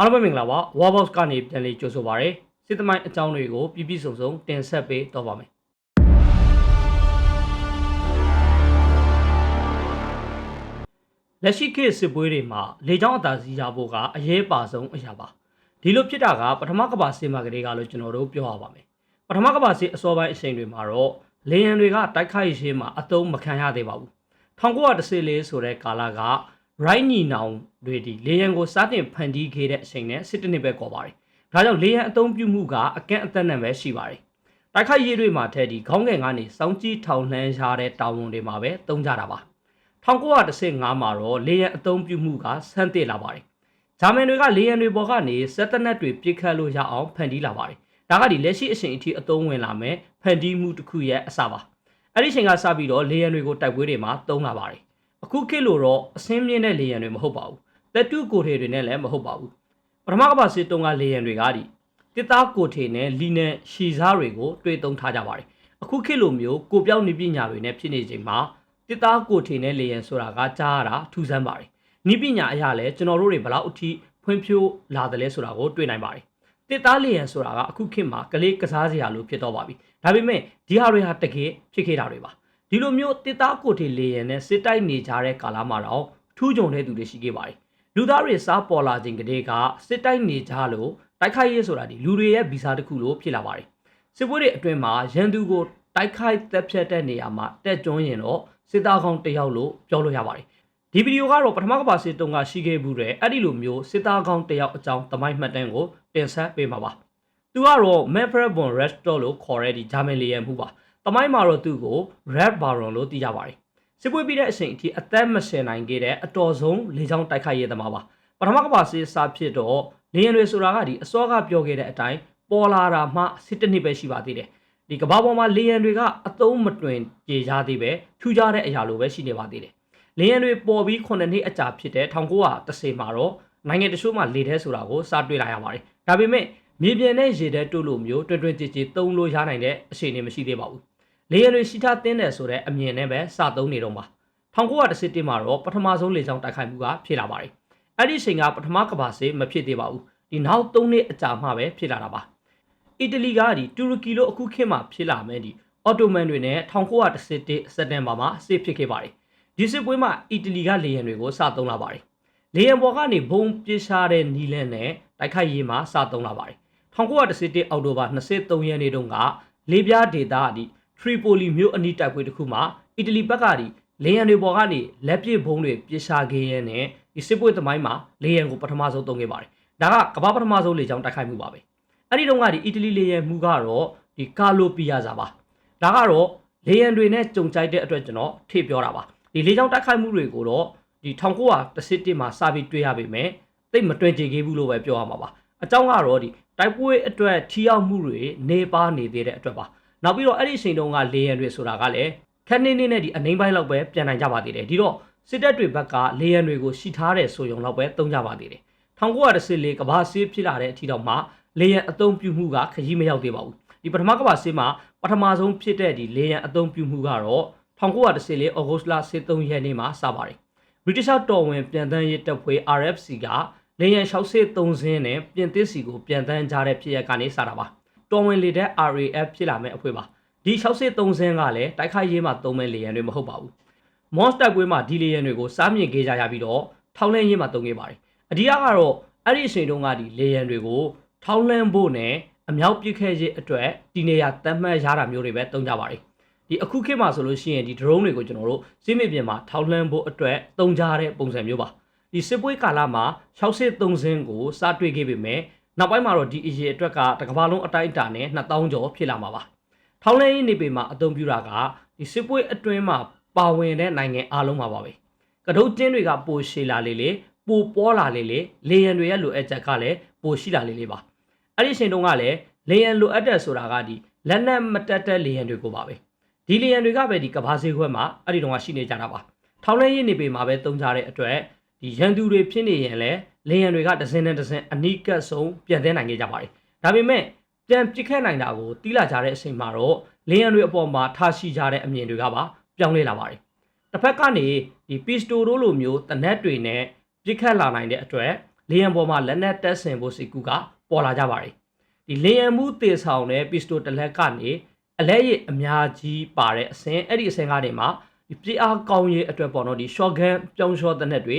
အားလုံးပဲမင်္ဂလာပါ Warbox ကနေပြန်လေးကြိုဆိုပါရစေစစ်သမိုင်းအကြောင်းတွေကိုပြပြစုံစုံတင်ဆက်ပေးတော့ပါမယ်လက်ရှိခေတ်စစ်ပွဲတွေမှာလေကြောင်းအသာစီးရဖို့ကအရေးပါဆုံးအရာပါဒီလိုဖြစ်တာကပထမကမ္ဘာစစ်မှာကလေးကလို့ကျွန်တော်တို့ပြောရပါမယ်ပထမကမ္ဘာစစ်အစောပိုင်းအချိန်တွေမှာတော့လေယာဉ်တွေကတိုက်ခိုက်ရေးမှာအသုံးမခံရသေးပါဘူး1914ဆိုတဲ့ကာလက right ညီနောင်တွေဒီလေယံကိုစားတင်ဖန်တီးခဲ့တဲ့အချိန်နဲ့စစ်တနစ်ပဲခေါ်ပါတယ်။ဒါကြောင့်လေယံအသုံးပြုမှုကအကန့်အသတ်နဲ့ပဲရှိပါတယ်။တိုက်ခိုက်ရေးတွေမှာထက်ဒီခေါင်းငယ်ကနေစောင်းကြီးထောင်လှမ်းရတဲ့တာဝန်တွေမှာပဲသုံးကြတာပါ။1915မှာတော့လေယံအသုံးပြုမှုကဆန်းသစ်လာပါတယ်။ဂျာမန်တွေကလေယံတွေပေါ်ကနေစက်တနက်တွေပြစ်ခတ်လို့ရအောင်ဖန်တီးလာပါတယ်။ဒါကဒီလက်ရှိအချိန်အထိအသုံးဝင်လာမယ်ဖန်တီးမှုတစ်ခုရဲ့အစပါ။အဲ့ဒီချိန်ကစပြီးတော့လေယံတွေကိုတိုက်ပွဲတွေမှာသုံးလာပါတယ်။ အခုခေတ်လိုတော့အစင်းမြင့်တဲ့လေယာဉ်တွေမဟုတ်ပါဘူးတက်တုကိုထေတွေနဲ့လည်းမဟုတ်ပါဘူးပထမကမ္ဘာစစ်တုန်းကလေယာဉ်တွေကဒီတစ်သားကိုထေနဲ့လီနဲ့ရှီစားတွေကိုတွေ့သုံးထားကြပါတယ်အခုခေတ်လိုမျိုးကိုပြောင်းနေပညာတွေနဲ့ဖြစ်နေချိန်မှာတစ်သားကိုထေနဲ့လေယာဉ်ဆိုတာကကြားရတာထူးဆန်းပါတယ်နိပညာအရာလည်းကျွန်တော်တို့တွေဘလောက်အထိဖွံ့ဖြိုးလာတယ်လဲဆိုတာကိုတွေ့နိုင်ပါတယ်တစ်သားလေယာဉ်ဆိုတာကအခုခေတ်မှာကလေးကစားစရာလိုဖြစ်တော့ပါပြီဒါပေမဲ့ဒီဟာတွေဟာတကယ်ဖြစ်ခဲ့တာတွေပါ ဒီလိုမျိုးတစ်သားကိုထေလေရင်နဲ့စစ်တိုက်နေကြတဲ့ကာလမှာတော့ထူးကြုံတဲ့သူတွေရှိခဲ့ပါတယ်လူသားတွေစားပေါ်လာခြင်းကလေးကစစ်တိုက်နေကြလို့တိုက်ခိုက်ရေးဆိုတာဒီလူတွေရဲ့ဗီဇာတစ်ခုလို့ဖြစ်လာပါတယ်စစ်ပွဲတွေအတွင်းမှာရန်သူကိုတိုက်ခိုက်သက်ဖြတ်တဲ့နေရာမှာတက်ကျွန်းရင်တော့စစ်သားကောင်းတစ်ယောက်လို့ပြောလို့ရပါတယ်ဒီဗီဒီယိုကတော့ပထမကမ္ဘာစစ်တုန်းကရှိခဲ့မှုတဲ့အဲ့ဒီလိုမျိုးစစ်သားကောင်းတစ်ယောက်အကြောင်းသမိုင်းမှတ်တမ်းကိုတင်ဆက်ပေးမှာပါသူကတော့ Manfred von Restor လို့ခေါ်တဲ့ဒီဂျာမန်လေယာဉ်မှုပါ တမိုင်းမှာတော့သူ့ကို Red Baron လို့သိကြပါတယ်စစ်ပွဲပြီးတဲ့အချိန်အထိအသက်မရှင်နိုင်ခဲ့တဲ့အတော်ဆုံးလေကြောင်းတိုက်ခိုက်ရေးသမားပါပထမကမ္ဘာစစ်စာဖြစ်တော့လေယာဉ်တွေဆိုတာကဒီအစောကပြောခဲ့တဲ့အတိုင်းပေါ်လာတာမှစစ်တနစ်ပဲရှိပါသေးတယ်ဒီကမ္ဘာပေါ်မှာလေယာဉ်တွေကအသုံးမတွင်ကြေကြသေးပဲထူးခြားတဲ့အရာလိုပဲရှိနေပါသေးတယ်လေယာဉ်တွေပေါ်ပြီး9နှစ်အကြာဖြစ်တဲ့1930မှာတော့နိုင်ငံတချို့မှာလေထဲဆိုတာကိုစတွေ့လာရပါတယ်ဒါပေမဲ့မြေပြင်နဲ့ရေထဲတိုးလို့မျိုးတွင်တွင်ကြည်ကြည်သုံးလို့ရနိုင်တဲ့အခြေအနေမရှိသေးပါဘူး လေယာဉ်တွေရှိထားတင်းတယ်ဆိုတဲ့အမြင်နဲ့ပဲစသုံးနေတော့မှာ1911မှာတော့ပထမဆုံးလေကြောင်းတိုက်ခိုက်မှုကဖြစ်လာပါတယ်အဲ့ဒီချိန်ကပထမကမ္ဘာစစ်မဖြစ်သေးပါဘူးဒီနောက်3နှစ်အကြာမှပဲဖြစ်လာတာပါအီတလီကဒီတူရကီလိုအခုခေတ်မှာဖြစ်လာမယ်ဒီအော်တိုမန်တွေနဲ့1911စက်တင်ဘာမှာစစ်ဖြစ်ခဲ့ပါတယ်ဒီစစ်ပွဲမှာအီတလီကလေယာဉ်တွေကိုစသုံးလာပါတယ်လေယာဉ်ပေါ်ကနေဘုံပစ်ရှားတဲ့နီလန်နဲ့တိုက်ခိုက်ရေးမှာစသုံးလာပါတယ်1911အောက်တိုဘာ23ရက်နေ့တုန်းကလေပြားဒေတာဒီ ထရီပိုလီမြို့အနီးတိုက်ပွဲတစ်ခုမှာအီတလီဘက်ကဒီလေယာဉ်တွေပေါ်ကနေလက်ပစ်ဘုံတွေပစ်ရှာခဲ့ရတဲ့ဒီစစ်ပွဲသမိုင်းမှာလေယာဉ်ကိုပထမဆုံးသုံးခဲ့ပါတယ်။ဒါကကမ္ဘာပထမဆုံးလေကြောင်းတိုက်ခိုက်မှုပါပဲ။အဲ့ဒီတုန်းကဒီအီတလီလေယာဉ်မှုကတော့ဒီကာလိုပီယာစာပါ။ဒါကတော့လေယာဉ်တွေနဲ့ကြုံကြိုက်တဲ့အတွက်ကျွန်တော်ထေပြောတာပါ။ဒီလေကြောင်းတိုက်ခိုက်မှုတွေကိုတော့ဒီ1911မှာစပြီးတွေ့ရပေမဲ့သိမတွင်ကြည်ခဲ့ဘူးလို့ပဲပြောရမှာပါ။အကြောင်းကတော့ဒီတိုက်ပွဲအတွက်ထီရောက်မှုတွေနေပါနေသေးတဲ့အတွက်ပါ။ နောက်ပြီးတော့အဲ့ဒီအချိန်တုန်းကလေယာဉ်တွေဆိုတာကလည်းခက်နေနေနဲ့ဒီအနှိမ့်ပိုင်းလောက်ပဲပြန်နိုင်ကြပါသေးတယ်ဒီတော့စစ်တပ်တွေဘက်ကလေယာဉ်တွေကိုရှိထားတဲ့ဆိုရုံလောက်ပဲသုံးကြပါသေးတယ်1914ကဘာဆေးဖြစ်လာတဲ့အထိတော့မှလေယာဉ်အသုံးပြုမှုကခရီးမရောက်သေးပါဘူးဒီပထမကဘာဆေးမှာပထမဆုံးဖြစ်တဲ့ဒီလေယာဉ်အသုံးပြုမှုကတော့1914ဩဂုတ်လ23ရက်နေ့မှာစပါတယ်ဗြိတိရှတော်ဝင်ပြန်တန်းရေးတပ်ဖွဲ့ RFC ကလေယာဉ်63စင်းနဲ့ပြင်သစ်စီကိုပြန်တန်းကြတဲ့ဖြစ်ရပ်ကနေစတာပါ တော်ဝင်လေတဲ့ RAF ဖြစ်လာမယ့်အဖွဲ့ပါဒီ63စင်းကလည်းတိုက်ခိုက်ရေးမှာသုံးမဲ့လေယာဉ်တွေမဟုတ်ပါဘူး Monster ကွေးမှာဒီလေယာဉ်တွေကိုစားမြင်ခဲ့ကြရပြီးတော့ထောင်းလန်းရေးမှာသုံးခဲ့ပါတယ်အဓိကကတော့အဲ့ဒီအချိန်တုန်းကဒီလေယာဉ်တွေကိုထောင်းလန်းဖို့နဲ့အမြောက်ပစ်ခဲ့ရေးအတွက်ဒီနေရာတတ်မှတ်ရတာမျိုးတွေပဲသုံးကြပါတယ်ဒီအခုခေတ်မှာဆိုလို့ရှိရင်ဒီ drone တွေကိုကျွန်တော်တို့စီးမြေပြင်မှာထောင်းလှမ်းဖို့အတွက်သုံးကြတဲ့ပုံစံမျိုးပါဒီစစ်ပွဲကာလမှာ63စင်းကိုစတွေ့ခဲ့ပေမဲ့ နောက်ပိုင်းမှာတော့ဒီအရေးအတွက်ကတကဘာလုံးအတိုင်းအတာနဲ့2000ကျော်ဖြစ်လာမှာပါထောင်းလဲရေးနေပေမှာအသုံးပြုတာကဒီစစ်ပွဲအတွင်းမှာပါဝင်တဲ့နိုင်ငံအားလုံးမှာပါပဲကတုတ်ကျင်းတွေကပိုရှည်လာလေလေပိုပေါ်လာလေလေလေယံတွေရဲ့လိုအပ်ချက်ကလည်းပိုရှိလာလေလေပါအဲ့ဒီအချိန်တုန်းကလည်းလေယံလိုအပ်တဲ့ဆိုတာကဒီလက်နက်မတက်တဲ့လေယံတွေကိုပါပဲဒီလေယံတွေကပဲဒီကဘာစေခွဲမှာအဲ့ဒီတုန်းကရှိနေကြတာပါထောင်းလဲရေးနေပေမှာပဲတုံးကြတဲ့အတွက်ဒီရန်သူတွေဖြစ်နေရင်လည်း လေယာဉ်တွေကတစ်စင်းနဲ့တစ်စင်းအနီးကပ်ဆုံးပြန်သဲနိုင်ခဲ့ကြပါတယ်။ဒါပေမဲ့ပြန်ပစ်ခတ်နိုင်တာကိုတီးလာကြတဲ့အချိန်မှာတော့လေယာဉ်တွေအပေါ်မှာထားရှိကြတဲ့အမြင်တွေကပါပြောင်းလဲလာပါတယ်။တစ်ဖက်ကနေဒီပီစတိုတို့လိုမျိုးတနက်တွေနဲ့ပစ်ခတ်လာနိုင်တဲ့အတွက်လေယာဉ်ပေါ်မှာလက်နက်တပ်ဆင်ဖို့စိတ်ကူးကပေါ်လာကြပါတယ်ဒီလေယာဉ်မှုတေဆောင်တဲ့ပစ္စတိုတစ်လက်ကနေအလဲရအများကြီးပါတဲ့အဆင်အဲ့ဒီအဆင်ကနေမှဒီပြေအားကောင်းရေးအတွက်ပေါ့နော်ဒီ shotgun ပြောင်း shot တဲ့နဲ့တွေ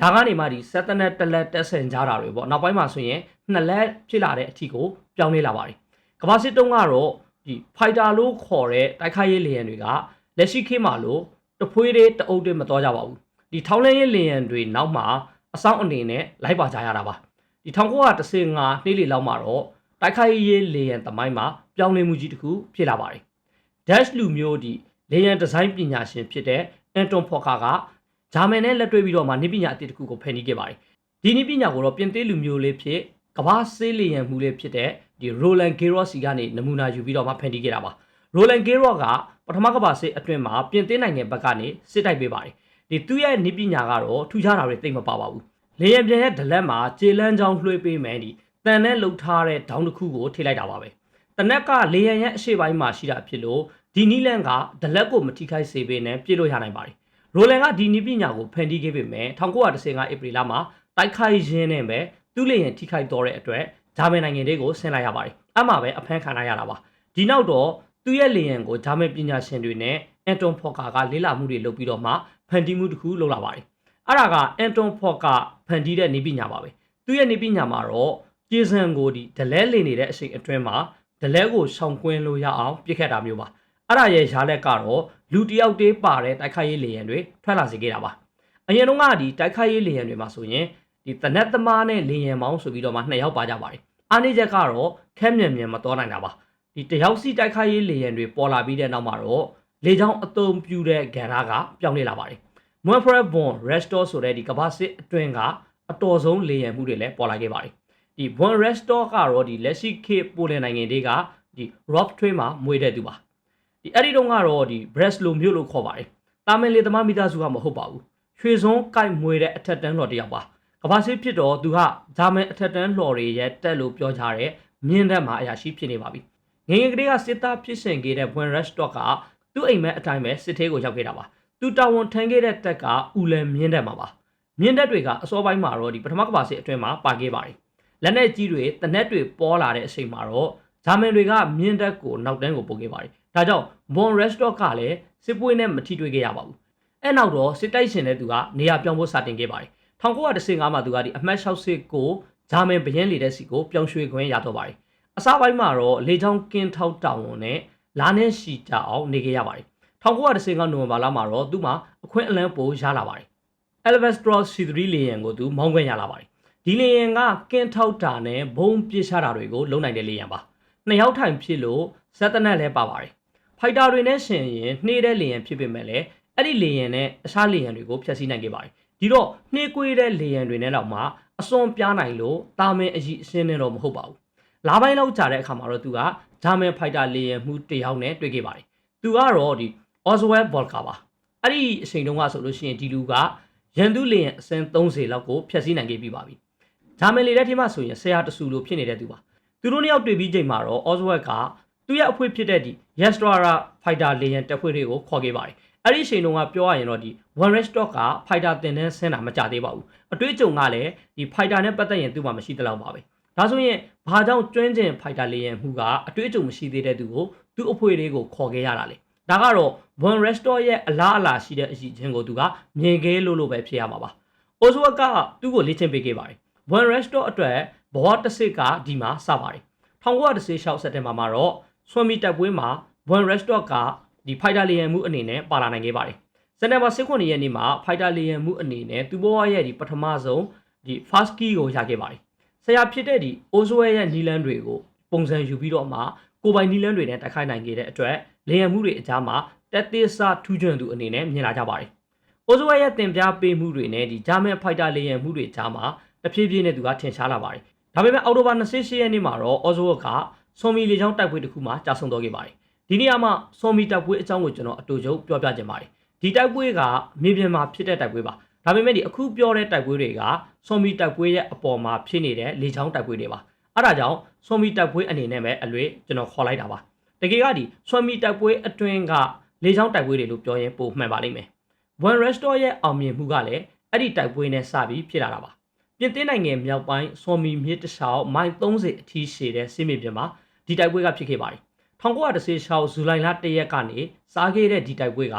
ဒါကနေမှဒီဆက်တနက်တစ်လက်တက်ဆင်ကြတာတွေပေါ့နောက်ပိုင်းမှာဆိုရင်နှစ်လက်ဖြစ်လာတဲ့အထီကိုပြောင်းလဲလာပါတယ်ကမ္ဘာစစ်တုံးကတော့ဒီ fighter လို့ခေါ်တဲ့တိုက်ခိုက်ရေးလေယာဉ်တွေကလက်ရှိခေတ်မှာလို့တဖွေးတွေတအုပ်တွေမတော်ကြပါဘူးဒီထောင်းလဲရေးလေယာဉ်တွေနောက်မှာအဆောင်အနေနဲ့လိုက်ပါကြရတာပါဒီ1915နှစ်လီလောက်မှာတော့တိုက်ခိုက်ရေးလေယာဉ်သမိုင်းမှာပြောင်းလဲမှုကြီးတစ်ခုဖြစ်လာပါတယ် Dash လူမျိုးဒီလေယာဉ်ဒီဇိုင်းပညာရှင်ဖြစ်တဲ့အန်တွန်ဖော်ကာက ဂျာမန်နဲ့လက်တွဲပြီးတော့မှနိပညာအသစ်တစ်ခုကိုဖန်တီးခဲ့ပါတယ်ဒီနိပညာကိုတော့ပြင်သစ်လူမျိုးလေးဖြစ်ကမ္ဘာဆေးလေယာဉ်မှုလေးဖြစ်တဲ့ဒီ Roland Garros စီကနေနမူနာယူပြီးတော့မှဖန်တီးခဲ့တာပါ Roland Garros ကပထမကမ္ဘာစစ်အတွင်းမှာပြင်သစ်နိုင်ငံဘက်ကနေစစ်တိုက်ပေးပါတယ်ဒီသူ့ရဲ့နိပညာကတော့ထူးခြားတာတွေသိမ့်မပါပါဘူးလေယာဉ်ပြန်ရဲ့ဒလက်မှာခြေလန်းချောင်းလွှဲပေးမယ်ဒီတန်နဲ့လှုပ်ထားတဲ့ဒေါင်းတစ်ခုကိုထိလိုက်တာပါပဲတနက်ကလေယာဉ်ရဲ့အရှိပိုင်းမှာရှိတာဖြစ်လို့ဒီနီလန်ကဒလက်ကိုမထိခိုက်စေပေးနဲ့ပြစ်လို့ရနိုင်ပါတယ် ရိုလန်ကဒီနီပညာကိုဖန်တီးခဲ့ပေမဲ့1915ဧပြီလမှာတိုက်ခိုက်ရင်းနဲ့ပဲသူ့လေယာဉ်ထိခိုက်တော့တဲ့အတွက်ဂျာမန်နိုင်ငံတွေကိုဆင်းလိုက်ရပါတယ်အမှပဲအဖမ်းခံလိုက်ရတာပါဒီနောက်တော့သူ့ရဲ့လေယာဉ်ကိုဂျာမန်ပညာရှင်တွေနဲ့အန်တွန်ဖော်ကာကလေ့လာမှုတွေလုပ်ပြီးတော့မှဖန်တီးမှုတစ်ခုလုပ်လာပါတယ်အဲ့ဒါကအန်တွန်ဖော်ကာဖန်တီးတဲ့နေပညာပါပဲသူ့ရဲ့နေပညာမှာတော့ကျေစံကိုဒီဒလဲလေနေတဲ့အချိန်အတွင်းမှာဒလဲကိုရှောင်ကွင်းလို့ရအောင်ပြစ်ခတ်တာမျိုးပါအဲ့ဒါရဲ့ရားလက်ကတော့ လူတယောက်တည်းပါတဲ့တိုက်ခိုက်ရေးလေယာဉ်တွေထွက်လာစေခဲ့တာပါအရင်တော့ကဒီတိုက်ခိုက်ရေးလေယာဉ်တွေမှာဆိုရင်ဒီတနက်သမားနဲ့လေယာဉ်မောင်းဆိုပြီးတော့မှနှစ်ယောက်ပါကြပါတယ်အားနေချက်ကတော့ခက်မြန်မြန်မတော်နိုင်တာပါဒီတယောက်စီတိုက်ခိုက်ရေးလေယာဉ်တွေပေါ်လာပြီးတဲ့နောက်မှာတော့လေကြောင်းအသုံးပြုတဲ့ဂန်ရာကပြောင်းလဲလာပါတယ်မွန်ဖရက်ဘွန်ရက်စတော်ဆိုတဲ့ဒီကမ္ဘာစစ်အတွင်းကအတော်ဆုံးလေယာဉ်မှုတွေလည်းပေါ်လာခဲ့ပါတယ်ဒီဘွန်ရက်စတော်ကတော့ဒီလက်ရှိခေတ်ပိုလန်နိုင်ငံတွေကဒီ rock train မှာမွေးတဲ့သူပါ ဒီအဲ့ဒီတုန်းကတော့ဒီ Breslau မြို့လို့ခေါ်ပါတယ်တာမန်လေသမားမိသားစုကမဟုတ်ပါဘူးရွှေစုံကိုက်မွေတဲ့အထက်တန်းတော်တယောက်ပါကမ္ဘာစစ်ဖြစ်တော့သူကဂျာမန်အထက်တန်းလှော်တွေရဲ့တက်လို့ပြောကြတဲ့မြင်းတက်မှာအရာရှိဖြစ်နေပါပြီငငယ်ကလေးကစစ်သားဖြစ်ရှင်ခဲ့တဲ့ဘွန်ရက်စတော့ကသူ့အိမ်မက်အတိုင်းပဲစစ်သေးကိုရောက်ခဲ့တာပါသူတာဝန်ထမ်းခဲ့တဲ့တက်ကဦးလန်မြင်းတက်မှာပါမြင်းတက်တွေကအစောပိုင်းမှာတော့ဒီပထမကမ္ဘာစစ်အတွင်းမှာပါခဲ့ပါတယ်လက်နက်ကြီးတွေတနက်တွေပေါ်လာတဲ့အချိန်မှာတော့ဂျာမန်တွေကမြင်းတက်ကိုနောက်တန်းကိုပို့ခဲ့ပါတယ်ဒါကြောင့် ဘွန်ရက်စတော့ကလည်းစစ်ပွဲနဲ့မထိတွေ့ခဲ့ရပါဘူးအဲ့နောက်တော့စစ်တိုက်ရှင်တဲ့သူကနေရာပြောင်းဖို့စတင်ခဲ့ပါတယ်1915မှာသူကဒီအမှတ်60ကိုဂျာမန်ဗရင်လေတဲ့စီကိုပြောင်းရွှေ့ခွင့်ရတော့ပါတယ်အစားပိုင်းမှာတော့လေချောင်းကင်းထောက်တောင်ဝန်နဲ့လာနဲ့ရှီကြအောင်နေခဲ့ရပါတယ်1915နိုဝင်ဘာလမှာတော့သူ့မှာအခွင့်အလန်းပိုရလာပါတယ် Elvestros C3 လေယာဉ်ကိုသူမောင်းခွင့်ရလာပါတယ်ဒီလေယာဉ်ကကင်းထောက်တာနဲ့ဘုံပစ်ချတာတွေကိုလုံနိုင်တဲ့လေယာဉ်ပါနှစ်ယောက်ထိုင်ဖြစ်လို့ဇက်တနက်လည်းပါပါတယ် ဖိုက်တာတွေနဲ့ရှင်ရင်နှေးတဲ့လေယာဉ်ဖြစ်ပေမဲ့လည်းအဲ့ဒီလေယာဉ်နဲ့အခြားလေယာဉ်တွေကိုဖျက်ဆီးနိုင်ခဲ့ပါတယ်ဒီတော့နှေးကွေးတဲ့လေယာဉ်တွေနဲ့တော့မှအစွန်ပြားနိုင်လို့တာမင်အကြီးအစင်းနဲ့တော့မဟုတ်ပါဘူးလာပိုင်းလောက်ကြာတဲ့အခါမှာတော့သူကဂျာမန်ဖိုက်တာလေယာဉ်မှုတယောက်နဲ့တွေ့ခဲ့ပါတယ်သူကတော့ဒီ Oswald Volker ပါအဲ့ဒီအချိန်တုန်းကဆိုလို့ရှိရင်ဒီလူကရန်သူလေယာဉ်အစင်း30လောက်ကိုဖျက်ဆီးနိုင်ခဲ့ပြီးပါပြီဂျာမန်လေတဲ့ထင်းမှဆိုရင်ဆရာတဆူလိုဖြစ်နေတဲ့သူပါသူတို့နှစ်ယောက်တွေ့ပြီးချိန်မှာတော့ Oswald က သူ့ရဲ့အဖွေးဖြစ်တဲ့ဒီ Yastrara Fighter လေယာဉ်တပ်ဖွဲ့တွေကိုခေါ်ခဲ့ပါတယ်အဲ့ဒီအချိန်တုန်းကပြောရရင်တော့ဒီ One Red Stock က Fighter တင်တဲ့ဆင်းတာမကြသေးပါဘူးအတွေ့အကြုံကလည်းဒီ Fighter နဲ့ပတ်သက်ရင်သူ့မှာမရှိသလောက်ပါပဲဒါဆိုရင်ဘာကြောင့်ကျွမ်းကျင် Fighter လေယာဉ်မှုကအတွေ့အကြုံမရှိသေးတဲ့သူကိုသူ့အဖွေးလေးကိုခေါ်ခဲ့ရတာလေဒါကတော့ One Red Stock ရဲ့အလားအလာရှိတဲ့အစီအစဉ်ကိုသူကမြင်ခဲ့လို့လို့ပဲဖြစ်ရမှာပါအိုဇဝကသူ့ကိုလေ့ကျင့်ပေးခဲ့ပါတယ် One Red Stock အတွက်ဘဝတစ်စစ်ကဒီမှာစပါတယ်1916စက်တင်ဘာမှာတော့ ဆွမ်မီတပ်ပွဲမှာ One Red Stock ကဒီ Fighter လေယာဉ်မှုအနေနဲ့ပါလာနိုင်ခဲ့ပါတယ်စက်တင်ဘာ18ရက်နေ့မှာ Fighter လေယာဉ်မှုအနေနဲ့သူ့ဘဝရဲ့ဒီပထမဆုံးဒီ Fast Key ကိုရခဲ့ပါတယ်ဆရာဖြစ်တဲ့ဒီ Oswell ရဲ့နီလန်းတွေကိုပုံစံယူပြီးတော့မှကိုပိုင်နီလန်းတွေနဲ့တိုက်ခိုက်နိုင်ခဲ့တဲ့အတွက်လေယာဉ်မှုတွေအကြားမှာတက်သေးစာထူးချွန်သူအနေနဲ့မြင်လာကြပါတယ်။ Oswell ရဲ့တင်ပြပေးမှုတွေနဲ့ဒီ German Fighter လေယာဉ်မှုတွေကြားမှာတဖြည်းဖြည်းနဲ့သူကထင်ရှားလာပါတယ်။ဒါပေမဲ့အောက်တိုဘာ28ရက်နေ့မှာတော့ Oswell က ဆွန်မီလေကြောင်းတိုက်ပွဲတစ်ခုမှာကြာဆုံးသွားခဲ့ပါတယ်။ဒီနေရာမှာဆွန်မီတိုက်ပွဲအကြောင်းကိုကျွန်တော်အတူချုပ်ပြောပြခြင်းပါတယ်။ဒီတိုက်ပွဲကမြေပြင်မှာဖြစ်တဲ့တိုက်ပွဲပါ။ဒါပေမဲ့ဒီအခုပြောတဲ့တိုက်ပွဲတွေကဆွန်မီတိုက်ပွဲရဲ့အပေါ်မှာဖြစ်နေတဲ့လေကြောင်းတိုက်ပွဲတွေပါ။အဲဒါကြောင့်ဆွန်မီတိုက်ပွဲအနေနဲ့ပဲအလွေကျွန်တော်ခေါ်လိုက်တာပါ။တကယ်ကဒီဆွန်မီတိုက်ပွဲအတွင်းကလေကြောင်းတိုက်ပွဲတွေလို့ပြောရင်ပိုမှန်ပါလိမ့်မယ်။ One Restore ရဲ့အောင်မြင်မှုကလည်းအဲ့ဒီတိုက်ပွဲနဲ့စပြီးဖြစ်လာတာပါ။ပြင်သစ်နိုင်ငံမြောက်ပိုင်းဆော်မီမြစ်တစ်လျှောက်မိုင်30အထိရှည်တဲ့စစ်မြေပြင်မှာ ဒီတိုက်ပွဲကဖြစ်ခဲ့ပါတယ်1916ဇူလိုင်လ1ရက်ကနေစားခဲ့တဲ့ဒီတိုက်ပွဲက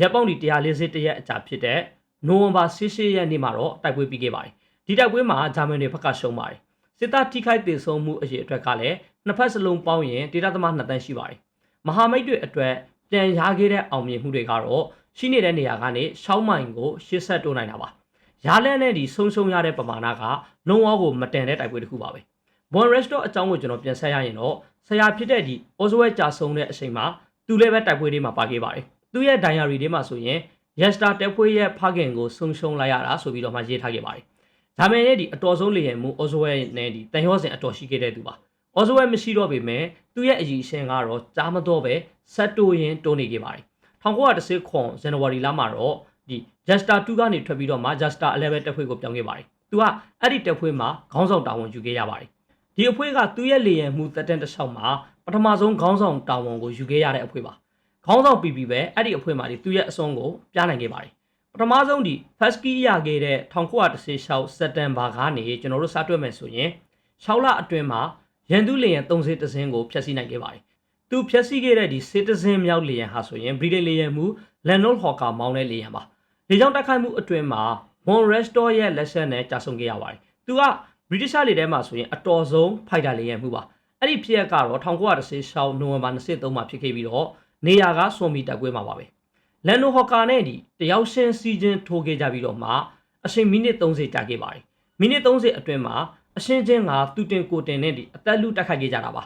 ရပ်ပေါင်းဒီ140ရက်အကြာဖြစ်တဲ့နိုဝင်ဘာ18ရက်နေ့မှာတော့တိုက်ပွဲပြီးခဲ့ပါတယ်ဒီတိုက်ပွဲမှာဂျာမန်တွေဘက်ကရှုံးပါတယ်စစ်သားထိခိုက်ဒေဆုံးမှုအရေအတွက်ကလည်းနှစ်ဖက်စလုံးပေါင်းရင်ဒေတာသမား2တန်းရှိပါတယ်မဟာမိတ်တွေအတွက်ပြန်ရခဲ့တဲ့အောင်မြင်မှုတွေကတော့ရှိနေတဲ့နေရာကနေရှောင်းမိုင်ကိုရှစ်ဆက်တိုးနိုင်တာပါ။ရားလန်းနဲ့ဒီဆုံးရှုံးရတဲ့ပမာဏကလုံးဝကိုမတန်တဲ့တိုက်ပွဲတစ်ခုပါပဲ။ Bon Restore အကြောင်းကိုကျွန်တော်ပြန်ဆက်ရရင်တော့ဆရာဖြစ်တဲ့ဒီ Oswald ကြာဆုံးတဲ့အချိန်မှာသူလည်းပဲတိုက်ပွဲတွေမှာပါခဲ့ပါတယ်။သူ့ရဲ့ diary တွေမှာဆိုရင် Yester တက်ပွဲရဲ့ဖခင်ကိုဆုံးရှုံးလိုက်ရတာဆိုပြီးတော့မှရေးထားခဲ့ပါတယ်။ဒါမဲ့ရဲ့ဒီအတော်ဆုံးလေယာဉ်မှု Oswald နဲ့ဒီတန်ရောစင်အတော်ရှိခဲ့တဲ့သူပါ။ Oswald မရှိတော့ပေမဲ့သူ့ရဲ့အကြီးအရှင်ကတော့ကြားမတော့ပဲဆက်တိုးရင်တိုးနေခဲ့ပါတယ်1910ခွန်ဇန်နဝါရီလမှာတော့ဒီ Jester 2ကနေထွက်ပြီးတော့မှ Jester 11တက်ဖွဲ့ကိုပြောင်းခဲ့ပါတယ်။သူကအဲ့ဒီတက်ဖွဲ့မှာခေါင်းဆောင်တာဝန်ယူခဲ့ရပါတယ်။ ဒီအဖွဲ့ကသူ့ရဲ့လေယာဉ်မှုတက်တန်းတစ်လျှောက်မှာပထမဆုံးခေါင်းဆောင်တာဝန်ကိုယူခဲ့ရတဲ့အဖွဲ့ပါ။ခေါင်းဆောင်ပြီးပြီးပဲအဲ့ဒီအဖွဲ့မှာဒီသူ့ရဲ့အစွမ်းကိုပြနိုင်ခဲ့ပါတယ်။ပထမဆုံးဒီ Fasky ရခဲ့တဲ့1916စက်တင်ဘာကနေကျွန်တော်တို့စတွက်မယ်ဆိုရင်6လအတွင်းမှာရန်သူလေယာဉ်30တစင်းကိုဖျက်ဆီးနိုင်ခဲ့ပါတယ်သူဖျက်ဆီးခဲ့တဲ့ဒီ citizen မြောက်လေယာဉ်ဟာဆိုရင် Britain လေယာဉ်မှု Lennox Hawker မောင်းတဲ့လေယာဉ်ပါလေကြောင်းတိုက်ခိုက်မှုအတွင်းမှာ Von Restore ရဲ့လက်ချက်နဲ့ကြာဆုံးခဲ့ရပါတယ်သူက British လေထဲမှာဆိုရင်အတော်ဆုံး fighter လေယာဉ်မှုပါအဲ့ဒီဖြစ်ရက်ကတော့1916နိုဝင်ဘာ23မှာဖြစ်ခဲ့ပြီးတော့နေရာကဆွန်မီတိုက်ပွဲမှာပါပဲ Lennox Hawker နဲ့ဒီတယောက်ရှင်းစီချင်းထိုးခဲ့ကြပြီးတော့မှအချိန်မိနစ်30ကြာခဲ့ပါတယ်မိနစ်30အတွင်းမှာအရှင်းချင်းကသူတင်ကိုတင်နဲ့ဒီအသက်လူတက်ခိုက်ခဲ့ကြတာပါ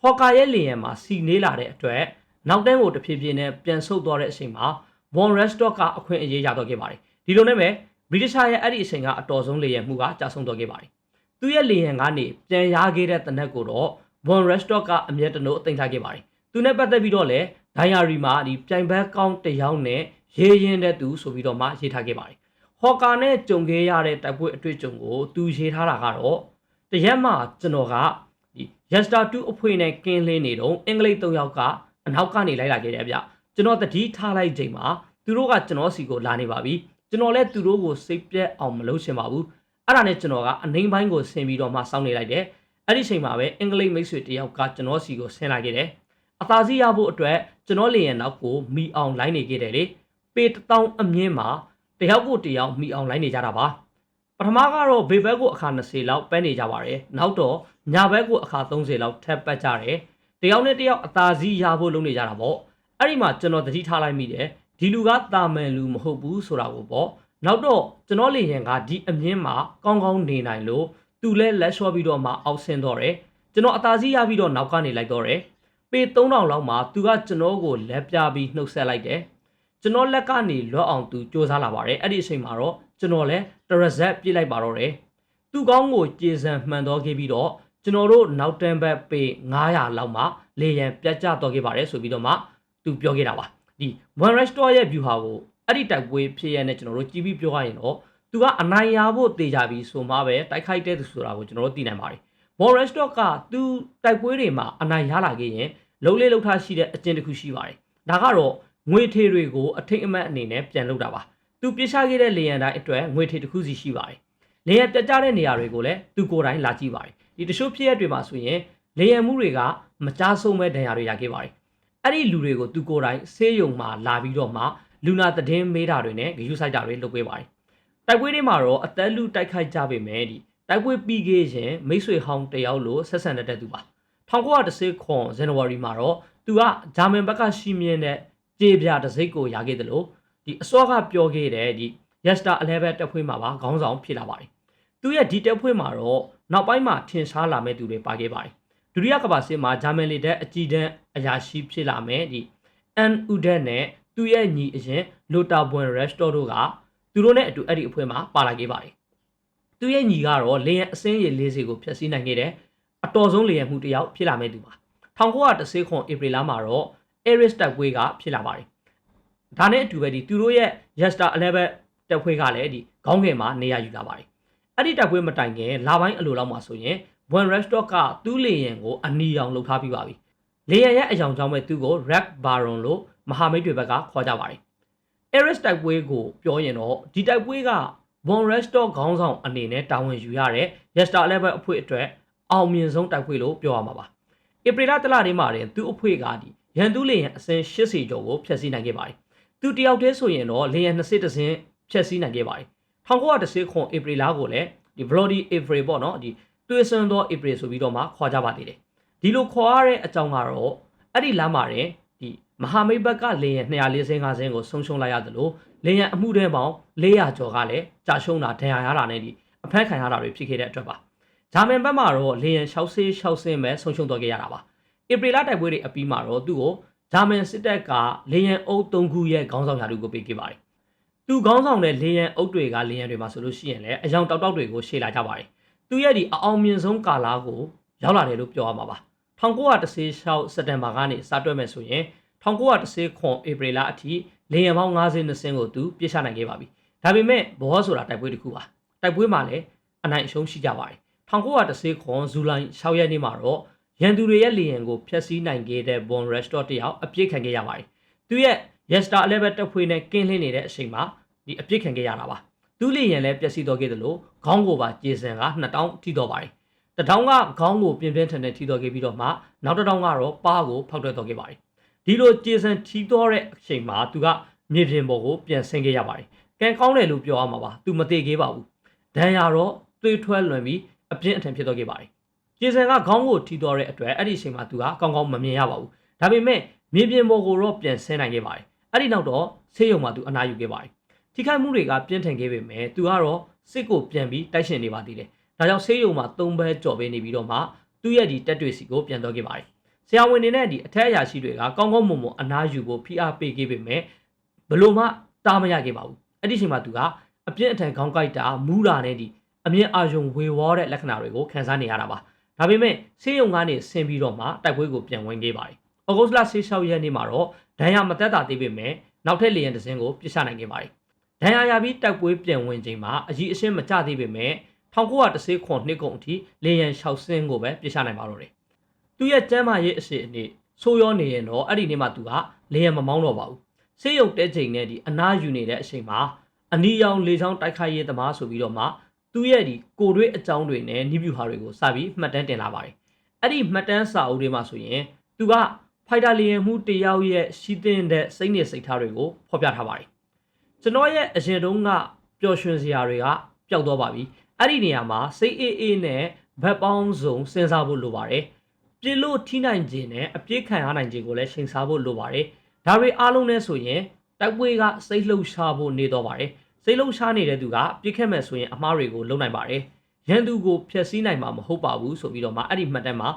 ဟော်ကာရဲ့လေယာဉ်မှာစီနေလာတဲ့အတွက်နောက်တန်းကိုတဖြည်းဖြည်းနဲ့ပြန်ဆုတ်သွားတဲ့အချိန်မှာ Von Restock ကအခွင့်အရေးရတော့ခဲ့ပါတယ်ဒီလိုနဲ့ပဲ British ရဲ့အဲ့ဒီအချိန်ကအတော်ဆုံးလေယာဉ်မှုကကြာဆုံးတော့ခဲ့ပါတယ် သူ့ရဲ့လေယာဉ်ကနေပြန်ရခဲ့တဲ့တနက်ကိုတော့ Von Restock ကအမျက်တနိုးအသိမ်းထားခဲ့ပါတယ်သူနဲ့ပတ်သက်ပြီးတော့လည်း diary မှာဒီပြိုင်ဘက်ကောင်းတယောက်နဲ့ရေးရင်တဲ့သူဆိုပြီးတော့မှရေးထားခဲ့ပါတယ်ဟော်ကာနဲ့ကြုံခဲ့ရတဲ့တိုက်ပွဲအတွေ့အကြုံကိုသူရေးထားတာကတော့တရက်မှကျွန်တော်ကဒီ Yester 2အဖွဲ့နဲ့ကင်းလင်းနေတော့အင်္ဂလိပ်၃ယောက်ကအနောက်ကနေလိုက်လာခဲ့တယ်ဗျကျွန်တော်တတိထားလိုက်ချိန်မှာသူတို့ကကျွန်တော်စီကိုလာနေပါပြီကျွန်တော်လည်းသူတို့ကိုစိတ်ပြက်အောင်မလုပ်ချင်ပါဘူး အဲ့ဒါနဲ့ကျွန်တော်ကအနှိမ်ပိုင်းကိုဆင်ပြီးတော့မှစောင်းနေလိုက်တယ်အဲ့ဒီချိန်မှာပဲအင်္ဂလိပ်မိတ်ဆွေတယောက်ကကျွန်တော်စီကိုဆင်းလာခဲ့တယ်အသာစီးရဖို့အတွက်ကျွန်တော်လေရင်နောက်ကိုမိအောင်လိုင်းနေခဲ့တယ်လေပေတထောင်အမြင့်မှာတယောက်ကိုတယောက်မိအောင်လိုင်းနေကြတာပါပထမကတော့ဘေဘက်ကိုအခါ20လောက်ပဲနေကြပါတယ်နောက်တော့ညာဘက်ကိုအခါ30လောက်ထပ်ပတ်ကြတယ်တယောက်နဲ့တယောက်အသာစီးရဖို့လုပ်နေကြတာပေါ့အဲ့ဒီမှာကျွန်တော်တတိထားလိုက်မိတယ်ဒီလူကတာမန်လူမဟုတ်ဘူးဆိုတာကိုပေါ့ နောက်တော့ကျွန်တော်လေရင်ကဒီအမြင့်မှာကောင်းကောင်းနေနိုင်လို့သူလဲလက်လျှော့ပြီးတော့မှအောက်ဆင်းတော့တယ်ကျွန်တော်အသာစီးရပြီးတော့နောက်ကနေလိုက်တော့တယ်ပေ3000လောက်မှာသူကကျွန်တော်ကိုလက်ပြပြီးနှုတ်ဆက်လိုက်တယ်ကျွန်တော်လက်ကနေလွတ်အောင်သူစူးစမ်းလာပါတယ်အဲ့ဒီအချိန်မှာတော့ကျွန်တော်လည်းတရဇက်ပြစ်လိုက်ပါတော့တယ်သူကောင်းကိုကျေစံမှန်တော့ခဲ့ပြီးတော့ကျွန်တော်တို့နောက်တန်းဘက်ပေ900လောက်မှလေရန်ပြတ်ကျတော့ခဲ့ပါတယ်ဆိုပြီးတော့မှသူပြောခဲ့တာပါဒီ one restore ရဲ့ view ဟာကို အဲ့ဒီတိုက်ပွဲဖြစ်ရတဲ့ကျွန်တော်တို့ကြည့်ပြီးပြောရရင်တော့သူကအနိုင်ရဖို့တေချာပြီးဆိုမှပဲတိုက်ခိုက်တဲ့သူဆိုတာကိုကျွန်တော်တို့သိနိုင်ပါတယ် one restore ကသူတိုက်ပွဲတွေမှာအနိုင်ရလာခဲ့ရင်လုံးလေးလှုပ်ထားရှိတဲ့အကျင့်တစ်ခုရှိပါတယ်ဒါကတော့ငွေထေတွေကိုအထိတ်အမှတ်အနေနဲ့ပြန်လုပ်တာပါသူပြစ်ချခဲ့တဲ့လေယံတိုင်းအတွက်ငွေထေတစ်ခုစီရှိပါတယ်လေယံပြတ်ကျတဲ့နေရာတွေကိုလည်းသူကိုယ်တိုင်လာကြည့်ပါတယ်ဒီတချို့ဖြစ်ရက်တွေမှာဆိုရင်လေယံမှုတွေကမကြားဆုံးပဲဒဏ်ရာတွေရခဲ့ပါတယ်အဲ့ဒီလူတွေကိုသူကိုယ်တိုင်ဆေးရုံမှာလာပြီးတော့မှ လူနာသတင်းမေးတာတွေနဲ့ဂယုစိုက်တာတွေလုပ်ပေးပါတယ်တိုက်ပွဲတွေမှာတော့အသက်လူတိုက်ခိုက်ကြပေမဲ့ဒီတိုက်ပွဲပြီးခဲ့ရင်မိတ်ဆွေဟောင်းတယောက်လိုဆက်ဆံတတ်တဲ့သူပါ1910ခွန်ဇန်နဝါရီမှာတော့သူကဂျာမန်ဘက်ကရှိမြင့်တဲ့ကြေပြတစိတ်ကိုရခဲ့တယ်လို့ဒီအစောကပြောခဲ့တဲ့ဒီ Yester 11တက်ဖွေးမှာပါခေါင်းဆောင်ဖြစ်လာပါတယ်သူရဲ့ဒီတက်ဖွေးမှာတော့နောက်ပိုင်းမှာထင်ရှားလာမဲ့သူတွေပါခဲ့ပါတယ်ဒုတိယကမ္ဘာစစ်မှာဂျာမန်လေတဲ့အကြီးတန်းအရာရှိဖြစ်လာမဲ့ဒီအန်ဥဒက်နဲ့ သူ့ရဲ့ညီအရင်လိုတာဘွန်ရက်စတော်တို့ကသူတို့နဲ့အတူအဲ့ဒီအဖွဲ့မှာပါလာခဲ့ပါတယ်သူ့ရဲ့ညီကတော့လေယာဉ်အစင်းရေလေးစီကိုဖျက်ဆီးနိုင်ခဲ့တဲ့အတော်ဆုံးလေယာဉ်မှုတစ်ယောက်ဖြစ်လာမဲ့သူပါ1910ခွန်ဧပြီလမှာတော့ Aris တက်ပွဲကဖြစ်လာပါတယ်။ဒါနဲ့အတူပဲဒီသူတို့ရဲ့ Yester 11တက်ပွဲကလည်းဒီခေါင်းငယ်မှာနေရာယူလာပါတယ်။အဲ့ဒီတက်ပွဲမတိုင်ခင်လာပိုင်းအလိုလောက်မှာဆိုရင် One Restock ကသူ့လေယာဉ်ကိုအနီရောင်လှုပ်ထားပြီးပါပြီ။ လေယာဉ်ရဲ့အယောင်ကြောင့်ပဲသူ့ကို Rack Baron လို့မဟာမိတ်တွေဘက်ကခေါ်ကြပါတယ်။ Aris တိုက်ပွဲကိုပြောရင်တော့ဒီတိုက်ပွဲက Von Restor ခေါင်းဆောင်အနေနဲ့တာဝန်ယူရတဲ့ Yester Level အဖွဲ့အတွက်အောင်မြင်ဆုံးတိုက်ပွဲလို့ပြောရမှာပါ။ဧပြီလတလတည်းမှာတင်သူ့အဖွဲ့ကဒီရန်သူလေရင်အစင်80ကျော်ကိုဖျက်ဆီးနိုင်ခဲ့ပါတယ်။သူတယောက်တည်းဆိုရင်တော့လေရင်20တစင်းဖျက်ဆီးနိုင်ခဲ့ပါတယ်။1910ခွန်ဧပြီလကိုလည်းဒီ Bloody April ပေါ့နော်ဒီတွေ့ဆွမ်းသော April ဆိုပြီးတော့မှခေါ်ကြပါသေးတယ်။ ဒီလိုခေါ်ရတဲ့အကြောင်းကတော့အဲ့ဒီလမ်းမှာတင်ဒီမဟာမိတ်ဘက်ကလေရင်245စင်းကိုဆုံးရှုံးလိုက်ရတယ်လို့လေရင်အမှုတွေပေါင်း400ကျော်ကလည်းကြာရှုံးတာဒဏ်ရာရတာနဲ့ဒီအဖက်ခံရတာတွေဖြစ်ခဲ့တဲ့အတွက်ပါဂျာမန်ဘက်မှာတော့လေရင်60ဆေး60ဆင်းပဲဆုံးရှုံးတော့ခဲ့ရတာပါဧပြီလတိုက်ပွဲတွေအပြီးမှာတော့သူ့ကိုဂျာမန်စစ်တပ်ကလေရင်အုပ်3ခုရဲ့ခေါင်းဆောင်ရာထူးကိုပေးခဲ့ပါတယ်သူခေါင်းဆောင်တဲ့လေရင်အုပ်တွေကလေရင်တွေမှာဆိုလို့ရှိရင်လည်းအယောင်တောက်တောက်တွေကိုရှေ့လာကြပါတယ်သူရဲ့ဒီအအောင်မြင်ဆုံးကာလာကိုရောက်လာတယ်လို့ပြောရမှာပါ 1916စက်တင်ဘာကနေစတွက်မယ်ဆိုရင်1910ခွန်ဧပြီလအထိလေယာဉ်ပေါင်း90နှစ်စင်းကိုသူပြစ်ချနိုင်ခဲ့ပါပြီ။ဒါပေမဲ့ဘောဆိုတာတိုက်ပွဲတစ်ခုပါ။တိုက်ပွဲမှာလည်းအနိုင်အရှုံးရှိကြပါတယ်။1910ခွန်ဇူလိုင်6ရက်နေ့မှာတော့ရန်သူတွေရဲ့လေယာဉ်ကိုဖျက်ဆီးနိုင်ခဲ့တဲ့ Bon Restor တယောက်အပြစ်ခံခဲ့ရပါတယ်။သူရဲ့ Yester 11တပ်ဖွဲ့နဲ့ကင်းလှည့်နေတဲ့အချိန်မှာဒီအပြစ်ခံခဲ့ရတာပါ။သူလေယာဉ်လည်းပျက်စီးတော့ခဲ့တယ်လို့ခေါင်းကိုပါကျေစံက2000ထိတော့ပါတယ်။ တထောင်ကခေါင်းကိုပြင်းပြင်းထန်ထန်ထိတော့ခဲ့ပြီးတော့မှနောက်တစ်ထောင်ကတော့ပါးကိုဖောက်ထွက်တော့ခဲ့ပါတယ်။ဒီလိုကျေစံထီတော့တဲ့အချိန်မှာသူကမြေပြင်ပေါ်ကိုပြန်ဆင်းခဲ့ရပါတယ်။ကံကောင်းတယ်လို့ပြောရမှာပါ။သူမသေးခဲ့ပါဘူး။ဒဏ်ရာတော့သွေးထွက်လွန်ပြီးအပြင်းအထန်ဖြစ်တော့ခဲ့ပါတယ်။ကျေစံကခေါင်းကိုထီတော့တဲ့အတွက်အဲ့ဒီအချိန်မှာသူကကောင်းကောင်းမမြင်ရပါဘူး။ဒါပေမဲ့မြေပြင်ပေါ်ကိုတော့ပြန်ဆင်းနိုင်ခဲ့ပါတယ်။အဲ့ဒီနောက်တော့ဆေးရုံမှာသူအနားယူခဲ့ပါတယ်။ထိခိုက်မှုတွေကပြင်းထန်ခဲ့ပေမဲ့သူကတော့စစ်ကိုပြန်ပြီးတိုက်ရှင်နေပါသေးတယ်။ ဒါကြောင့်ဆေးရုံမှာသုံးဘဲကြော်ပေးနေပြီးတော့မှသူ့ရဲ့ဒီတက်တွေစီကိုပြန်တော့ခဲ့ပါတယ်။ဆရာဝန်တွေနဲ့ဒီအထက်အရာရှိတွေကကောင်းကောင်းမွန်မွန်အနားယူဖို့ဖိအားပေးခဲ့ပေမဲ့ဘလို့မှတားမရခဲ့ပါဘူး။အဲ့ဒီအချိန်မှာသူကအပြင်းအထန်ခေါင်းကိုက်တာမူးတာနဲ့ဒီအမြင့်အာရုံဝေဝါးတဲ့လက္ခဏာတွေကိုခံစားနေရတာပါ။ဒါပေမဲ့ဆေးရုံကနေဆင်းပြီးတော့မှတိုက်ပွဲကိုပြန်ဝင်ခဲ့ပါတယ်။ဩဂုတ်လ16ရက်နေ့မှာတော့ဒဏ်ရာမသက်သာသေးပေမဲ့နောက်ထပ်လေယာဉ်တစ်စင်းကိုပြစ်ချနိုင်ခဲ့ပါတယ်။ဒဏ်ရာရပြီးတိုက်ပွဲပြန်ဝင်ချိန်မှာအကြီးအရှင်းမကျသေးပေမဲ့ 1910ခွန်နှစ်ကုန်အထိလေယာဉ်6စင်းကိုပဲပြစ်ချနိုင်ပါတော့တယ်။သူရဲ့ကျမ်းမာရေးအစီအအနေဆိုးရောနေရင်တော့အဲ့ဒီနေ့မှသူကလေယာဉ်မမောင်းတော့ပါဘူး။ဆေးရုံတဲချိန်နဲ့ဒီအနားယူနေတဲ့အချိန်မှာအနီရောင်လေချောင်းတိုက်ခိုက်ရေးသမားဆိုပြီးတော့မှသူ့ရဲ့ဒီကိုရွေးအကြောင်းတွေနဲ့နိဗျူဟာတွေကိုစပြီးမှတ်တမ်းတင်လာပါတယ်။အဲ့ဒီမှတ်တမ်းစာအုပ်တွေမှာဆိုရင်သူကဖိုက်တာလီယန်မှုတယောက်ရဲ့ရှိသင့်တဲ့စိတ်နေစိတ်ထားတွေကိုဖော်ပြထားပါတယ်။ကျွန်တော်ရဲ့အရင်တုန်းကပျော်ရွှင်စရာတွေကပျောက်သွားပါပြီ။ အဲ့ဒီနေရာမှာစိတ်အေးအေးနဲ့ဘက်ပေါင်းစုံစဉ်းစားဖို့လိုပါတယ်။ပြစ်လို့ထိနိုင်ခြင်းနဲ့အပြစ်ခံရနိုင်ခြင်းကိုလည်းချိန်ဆဖို့လိုပါတယ်။ဒါတွေအားလုံးနဲ့ဆိုရင်တိုက်ပွဲကစိတ်လှုပ်ရှားဖို့နေတော့ပါတယ်။စိတ်လှုပ်ရှားနေတဲ့သူကပြစ်ခတ်မဲ့ဆိုရင်အမှားတွေကိုလုံနိုင်ပါတယ်။ရန်သူကိုဖျက်ဆီးနိုင်မှာမဟုတ်ပါဘူးဆိုပြီးတော့မှအဲ့ဒီမှတ်တမ်းမှာ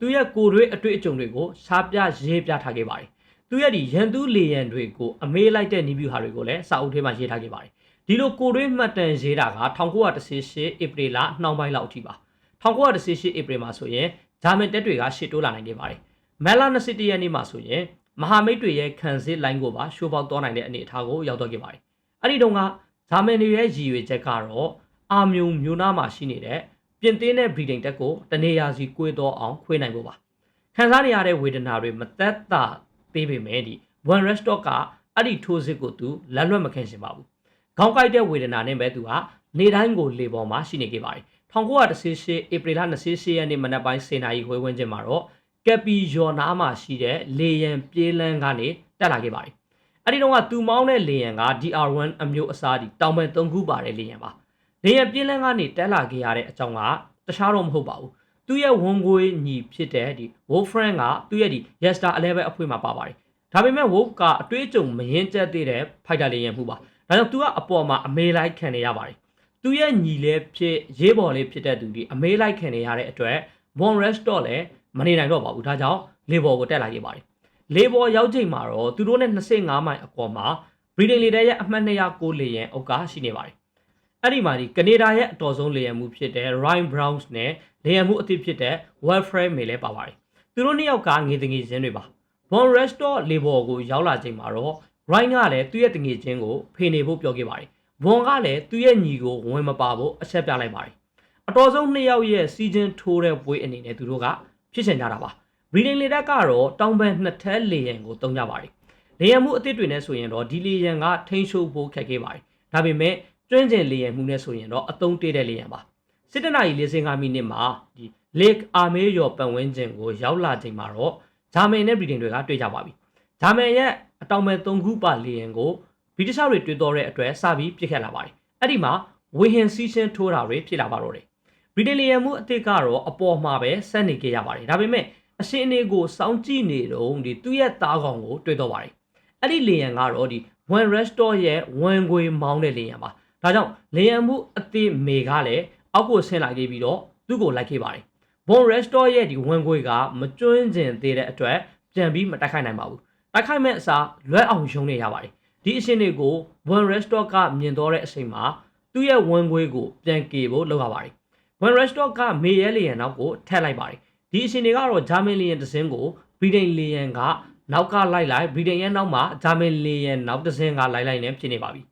သူရဲ့ကိုယ်တွေအတွေ့အကြုံတွေကိုရှားပြရေးပြထားခဲ့ပါတယ်။သူရဲ့ဒီရန်သူလေရန်တွေကိုအမေးလိုက်တဲ့နီးဗျူဟာတွေကိုလည်းစာအုပ်ထဲမှာရေးထားခဲ့ပါတယ်။ ဒီလိုကိုယ်တွေမှတ်တမ်းရေးတာက1918ဧပြီလနှောင်းပိုင်းလောက်အထိပါ1918ဧပြီမှာဆိုရင်ဂျာမန်တပ်တွေကရှစ်တိုးလာနိုင်ခဲ့ပါတယ်။မက်လာ21ရက်နေ့မှာဆိုရင်မဟာမိတ်တွေရဲ့ခံစစ်လိုင်းကိုပါရှိုးပေါက်သွားနိုင်တဲ့အနေအထားကိုရောက်တော့ခဲ့ပါတယ်။အဲ့ဒီတုန်းကဂျာမန်တွေရဲ့ရည်ရွယ်ချက်ကတော့အာမျိုးမျိုးနာမှာရှိနေတဲ့ပြင်သင်းတဲ့ဗြိတိန်တပ်ကိုတနေရာစီကွေးတော့အောင်ခွေးနိုင်ဖို့ပါခံစားနေရတဲ့ဝေဒနာတွေမသက်သာသေးပေမဲ့ဒီဝန်ရက်စတော့ကအဲ့ဒီထိုးစစ်ကိုသူလက်လွတ်မခံရှင်ပါဘူး ခေါင်းကိုက်တဲ့ဝေဒနာနဲ့ပဲသူဟာနေတိုင်းကိုလေပေါ်မှာရှိနေခဲ့ပါတယ်1918ဧပြီလ28ရက်နေ့မနက်ပိုင်း10:00နာရီခွဲဝန်းကျင်မှာတော့ကက်ပီယော်နာမှာရှိတဲ့လေယံပြေးလန်းကနေတက်လာခဲ့ပါတယ်အဲ့ဒီတော့ကသူမောင်းတဲ့လေယံက DR1 အမျိုးအစားဒီတောင်ပန်၃ခုပါတဲ့လေယံပါလေယံပြင်းလန်းကနေတက်လာခဲ့ရတဲ့အကြောင်းကတခြားတော့မဟုတ်ပါဘူးသူရဲ့ဝန်ကိုညီဖြစ်တဲ့ဒီ Wolfram ကသူ့ရဲ့ဒီ Yester 11အဖွဲ့မှာပါပါတယ်ဒါပေမဲ့ Wolf ကအတွေးအကြုံမရင်ကျက်သေးတဲ့ fighter လေယံမှုပါ ဒါကြောင့်သူကအပေါ်မှာအမေလိုက်ခံနေရပါတယ်သူရဲ့ညီလေးဖြစ်ရေးပေါ်လေးဖြစ်တဲ့သူဒီအမေလိုက်ခံနေရတဲ့အတွက် Von Rest တော့လည်းမနေနိုင်တော့ပါဘူးဒါကြောင့်လေဘော်ကိုတက်လာခဲ့ပါတယ်လေဘော်ရောက်ချိန်မှာတော့သူတို့နဲ့25မိုင်အကွာမှာဗြိတိန်လေတပ်ရဲ့အမှတ်206လေယံအုပ်ကရှိနေပါတယ်အဲ့ဒီမှာဒီကနေဒါရဲ့အတော်ဆုံးလေယာဉ်မှုဖြစ်တဲ့ Ryan Browns နဲ့လေယာဉ်မှုအသစ်ဖြစ်တဲ့ Wilfred May လည်းပါပါတယ်။သူတို့နှစ်ယောက်ကငေတငေချင်းတွေပါ။ Von Restor လေဘော်ကိုရောက်လာချိန်မှာတော့ Ryan ကလည်းသူ့ရဲ့တငေချင်းကိုဖေနေဖို့ပြောခဲ့ပါတယ်။ Von ကလည်းသူ့ရဲ့ညီကိုဝင်မပါဖို့အချက်ပြလိုက်ပါတယ်။အတော်ဆုံးနှစ်ယောက်ရဲ့စီဂျင်ထိုးတဲ့ပွဲအနေနဲ့သူတို့ကဖြစ်ချင်ကြတာပါ။ Breeding လေတက်ကတော့တောင်ပန်နှစ်ထက်လေယာဉ်ကိုတုံးကြပါတယ်။လေယာဉ်မှုအသစ်တွေနဲ့ဆိုရင်တော့ဒီလေယာဉ်ကထိန်းချုပ်ဖို့ခက်ခဲပါတယ်။ဒါပေမဲ့ကျွကျွမ်းကျင်လေယာဉ်မှုနဲ့ဆိုရင်တော့အသုံးတေးတဲ့လေယာဉ်ပါစစ်တနာရီ45မိနစ်မှာဒီ Lake Armeyur ပတ်ဝန်းကျင်ကိုရောက်လာချိန်မှာတော့ဂျာမန်နဲ့ဗြိတိန်တွေကတွေ့ကြပါပြီ ဂျာမန်ရဲ့အတောင်မဲ့3ခုပါလေယာဉ်ကိုဗြိတိရှတွေတွေ့တော့တဲ့အတွက်စပြီးပြစ်ခတ်လာပါတယ်အဲ့ဒီမှာဝေဟင်စီးရှင်းထိုးတာတွေဖြစ်လာပါတော့တယ်ဗြိတိန်လေယာဉ်မှုအသစ်ကတော့အပေါ်မှာပဲဆက်နေခဲ့ရပါတယ်ဒါပေမဲ့အရှင်အနေကိုစောင့်ကြည့်နေတော့ဒီသူ့ရဲ့သားကောင်ကိုတွေ့တော့ပါတယ်အဲ့ဒီလေယာဉ်ကတော့ဒီ One Restore ရဲ့ဝန်ငွေမောင်းတဲ့လေယာဉ်ပါဒါကြောင့်လေယာဉ်မှုအသစ်မေကလည်းအောက်ကိုဆင်းလာခဲ့ပြီးတော့သူ့ကိုလိုက်ခဲ့ပါတယ် Bon Restore ရဲ့ဒီဝန်ငွေကမကျွန်းကျင်သေးတဲ့အတွက်ပြန်ပြီးမတိုက်ခိုက်နိုင်ပါဘူး တိုက်ခိုက်မဲ့အစားလွဲအောင်ရှုံးနေရပါတယ်ဒီအရှင်တွေကို Bon Restore ကမြင်တော့တဲ့အချိန်မှာသူ့ရဲ့ဝန်ငွေကိုပြန်ကေဖို့လုပ်ရပါတယ် Bon Restore ကမေရဲလေယာဉ်နောက်ကိုထက်လိုက်ပါတယ်ဒီအရှင်တွေကတော့ဂျာမန်လေယာဉ်တစ်စင်းကိုဗြိတိန်လေယာဉ်ကနောက်ကလိုက်လိုက်ဗြိတိန်ရဲ့နောက်မှာဂျာမန်လေယာဉ်နောက်တစ်စင်းကလိုက်လိုက်နေဖြစ်နေပါပြီ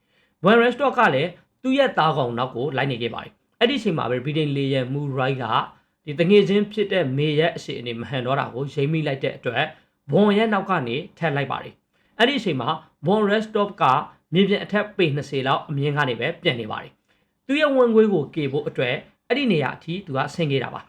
Bon Restore ကလည်းသူ့ရဲ့သားကောင်နောက်ကိုလိုက်နေခဲ့ပါတယ်အဲ့ဒီအချိန်မှာပဲဗြိတိန်လေယာဉ်မူရိုက်ကဒီတငယ်ချင်းဖြစ်တဲ့မေရဲ့အရှိအနေမဟန်တော့တာကိုရိမ့်မိလိုက်တဲ့အတွက် ဘွန်ရဲ့နောက်ကနေထက်လိုက်ပါတယ်အဲ့ဒီအချိန်မှာဘွန် rest stop ကမြေပြင်အထက်ပေ20လောက်အမြင့်ကနေပဲပြန်နေပါတယ်သူရဲ့ဝင်ခွေးကိုကေဖို့အတွက်အဲ့ဒီနေရာအထိသူကဆင်းခဲ့တာပါ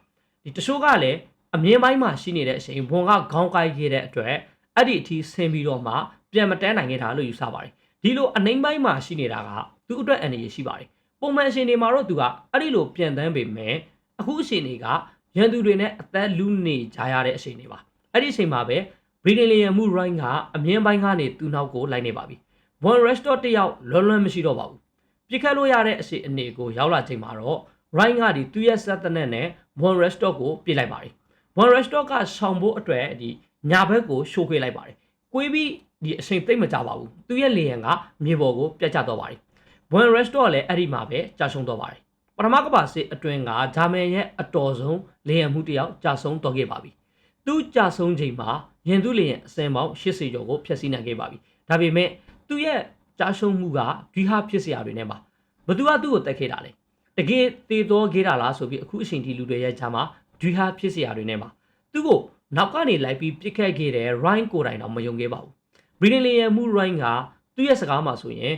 ဒီတချို့ကလည်းအမြင့်ပိုင်းမှာရှိနေတဲ့အချိန်ဘွန်ကခေါင်းကိုက်ခဲ့တဲ့အတွက်အဲ့ဒီအထိဆင်းပြီးတော့မှပြန်မတန်းနိုင်ခဲ့တာလို့ယူဆပါတယ်ဒီလိုအနှိမ့်ပိုင်းမှာရှိနေတာကသူ့အတွက်အနေရရှိပါတယ်ပုံမှန်အရှင်တွေမှာတော့သူကအဲ့ဒီလိုပြန်တန်းပေမဲ့အခုအရှင်တွေကရန်သူတွေနဲ့အသက်လူနေကြရတဲ့အချိန်တွေပါအဲ့ဒီအချိန်မှာပဲ ဗြိတိန်လီယံမှု Ryan ကအမြင့်ပိုင်းကနေသူ့နောက်ကိုလိုက်နေပါပြီ One Restore တယောက်လွန်လွန်မရှိတော့ပါဘူးပြစ်ခတ်လို့ရတဲ့အချိန်အနေကိုရောက်လာချိန်မှာတော့ Ryan ကဒီသူ့ရဲ့ဆက်တနက်နဲ့ One Restore ကိုပြစ်လိုက်ပါတယ် One Restore ကရှောင်ဖို့အတွက်ဒီညာဘက်ကိုရှိုးခွေးလိုက်ပါတယ်ကွေးပြီးဒီအချိန်သိမ့်မကြပါဘူးသူ့ရဲ့လေယံကမြေပေါ်ကိုပြတ်ကျသွားပါတယ် One Restore လည်းအဲ့ဒီမှာပဲကြာရှုံးသွားပါတယ်ပထမကမ္ဘာစစ်အတွင်းကဂျာမန်ရဲ့အတော်ဆုံးလေယာဉ်မှုတစ်ယောက်ကြာဆုံးတော်ခဲ့ပါပြီ။သူကြာဆုံးချိန်မှာ ရင်သူလေယာဉ်အစင်ပေါင်း80ကျော်ကိုဖျက်ဆီးနိုင်ခဲ့ပါပြီ။ဒါပေမဲ့သူရဲ့ကြာဆုံးမှုကဒွိဟာဖြစ်စရာတွေနဲ့ပါ။ဘသူကသူ့ကိုတက်ခဲ့တာလဲ။တကယ်တည်တော်ခဲ့တာလားဆိုပြီးအခုအချိန်ထိလူတွေရဲ့ဂျာမှာဒွိဟာဖြစ်စရာတွေနဲ့ပါ။သူ့ကိုနောက်ကနေလိုက်ပြီးပြစ်ခတ်ခဲ့တဲ့ Ryan ကိုတိုင်တော့မယုံခဲ့ပါဘူး။ဘရီလင်လေယာဉ်မှု Ryan ကသူ့ရဲ့စကားမှာဆိုရင်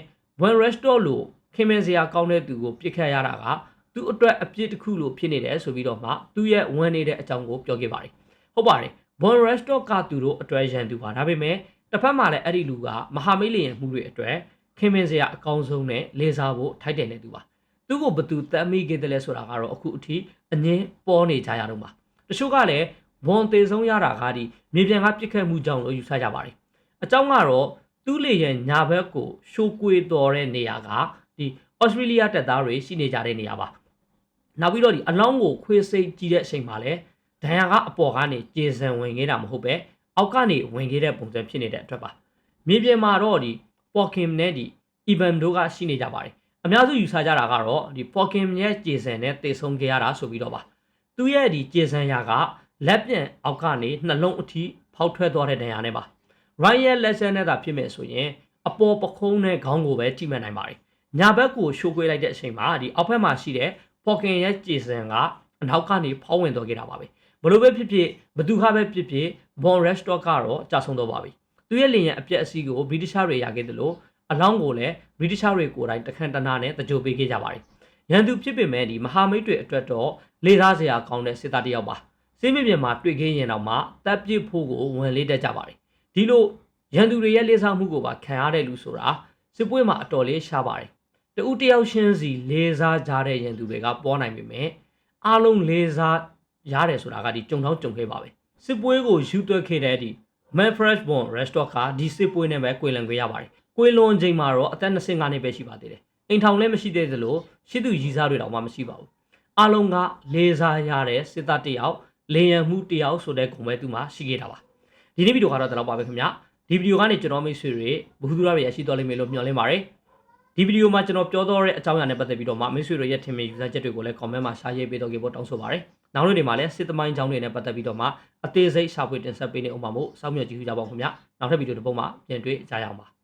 One Restore လို့ခင်မင်စရာကောင်းတဲ့သူကိုပြစ်ခတ်ရတာကသူ့အတွက်အပြစ်တစ်ခုလို့ဖြစ်နေတယ်ဆိုပြီးတော့မှသူ့ရဲ့ဝန်နေတဲ့အကြောင်းကိုပြောခဲ့ပါတယ်ဟုတ်ပါတယ် Bon Restock ကသူတို့အတွက်ရန်သူပါဒါပေမဲ့တစ်ဖက်မှာလည်းအဲ့ဒီလူကမဟာမိတ်လျင်မှုတွေအတွက်ခင်မင်စရာအကောင်းဆုံးနဲ့လေစားဖို့ထိုက်တယ်နေသူပါသူ့ကိုဘသူတမ်းမိခဲ့တယ်လဲဆိုတာကတော့အခုအထိအငင်းပေါ်နေကြရတော့ပါတချို့ကလည်းဝန်သေးဆုံးရတာကဒီမြေပြန်ကပြစ်ခတ်မှုကြောင့်လို့ယူဆကြပါတယ်အကြောင်းကတော့သူ့လေရဲ့ညာဘက်ကိုရှိုးကွေတော်တဲ့နေရာကဒီဩစတြေးလျတပ်သားတွေရှိနေကြတဲ့နေရာပါနောက်ပြီးတော့ဒီအလောင်းကိုခွေးစိတ်ကြည့်တဲ့အချိန်မှာလည်း ဒဏ်ရာကအပေါ်ကနေကျေစံဝင်ခဲ့တာမဟုတ်ပဲအောက်ကနေဝင်ခဲ့တဲ့ပုံစံဖြစ်နေတဲ့အတွက်ပါမြေပြင်မှာတော့ဒီပေါ်ကင်နဲ့ဒီအီဗန်တို့ကရှိနေကြပါတယ်အများစုယူဆကြတာကတော့ဒီပေါ်ကင်ရဲ့ကျေစံနဲ့တေဆုံးခဲ့ရတာဆိုပြီးတော့ပါသူရဲ့ဒီကျေစံရာကလက်ပြန်အောက်ကနေနှလုံးအထိဖောက်ထွက်သွားတဲ့ဒဏ်ရာနဲ့ပါ Ryan Lesson နဲ့သာဖြစ်မဲ့ဆိုရင်အပေါ်ပခုံးနဲ့ခေါင်းကိုပဲကြည့်မှတ်နိုင်ပါတယ်ညာဘက်ကိုရှိုးကွေးလိုက်တဲ့အချိန်မှာဒီအောက်ဘက်မှာရှိတဲ့ပေါ်ကင်ရဲ့ကြည်စံကအနောက်ကနေဖောင်းဝင်သွားခဲ့တာပါပဲ ဘလို့ပဲဖြစ်ဖြစ်ဘသူဟာပဲဖြစ်ဖြစ် Bon Restock ကတော့ကြာဆုံးတော့ပါပြီသူရဲ့လေယာဉ်အပြက်အစည်းကိုဗြိတိရှတွေရခဲ့တယ်လို့အလောင်းကိုလည်းဗြိတိရှတွေကိုယ်တိုင်တခန့်တနာနဲ့တကြိုပေးခဲ့ကြပါတယ်ရန်သူဖြစ်ပေမဲ့ဒီမဟာမိတ်တွေအတွက်တော့လေသားစရာကောင်းတဲ့စစ်သားတစ်ယောက်ပါစစ်မြေပြင်မှာတွေ့ခင်းရင်တော့မှတပ်ပစ်ဖို့ကိုဝင်လေးတက်ကြပါတယ်ဒီလိုရန်သူတွေရဲ့လေးစားမှုကိုပါခံရတဲ့လူဆိုတာစစ်ပွဲမှာအတော်လေးရှားပါတယ်တဦးတယောက်ချင်းစီလေးစားကြတဲ့ရန်သူတွေကပေါ်နိုင်ပေမဲ့အားလုံးလေးစား ရတယ်ဆိုတာကဒီကြုံတော့ကြုံခဲ့ပါပဲစစ်ပွဲကိုယူသွက်ခဲ့တဲ့ဒီ Manfresh Bon Restock ကဒီစစ်ပွဲနဲ့ပဲကွေလံခွေရပါတယ်ကွေလွန်ချိန်မှာတော့အသက်25နှစ်ပဲရှိပါသေးတယ်အိမ်ထောင်လည်းမရှိသေးသလိုရှိသူရည်စားတွေတောင်မှမရှိပါဘူးအားလုံးကလေးစားရတဲ့စစ်သားတယောက်လေယံမှုတယောက်ဆိုတဲ့ဂုဏ်ပဲသူမှာရှိခဲ့တာပါဒီနေ့ဗီဒီယိုကတော့ဒီလောက်ပါပဲခင်ဗျဒီဗီဒီယိုကနေကျွန်တော်မိတ်ဆွေတွေဘ ഹു ဒူရရရှိတော်လိမ့်မယ်လို့မျှော်လင့်ပါတယ်ဒီဗီဒီယိုမှာကျွန်တော်ပြောတော့တဲ့အကြောင်းအရာနဲ့ပတ်သက်ပြီးတော့မှမိတ်ဆွေတွေရဲ့ထင်မြင်ယူဆချက်တွေကိုလည်း comment မှာ share ရေးပေးတော့ကြဖို့တောင်းဆိုပါရစေ။ နောက်နေ့တွေမှာလည်းစစ်သမိုင်းအကြောင်းတွေနဲ့ပတ်သက်ပြီးတော့မှအသေးစိတ်ရှာဖွေတင်ဆက်ပေးနေအောင်ပါမို့စောင့်မျှော်ကြည့်ကြပါဦးခင်ဗျာ။နောက်ထပ်ဗီဒီယိုတစ်ပုဒ်မှာပြန်တွေ့ကြရအောင်ပါ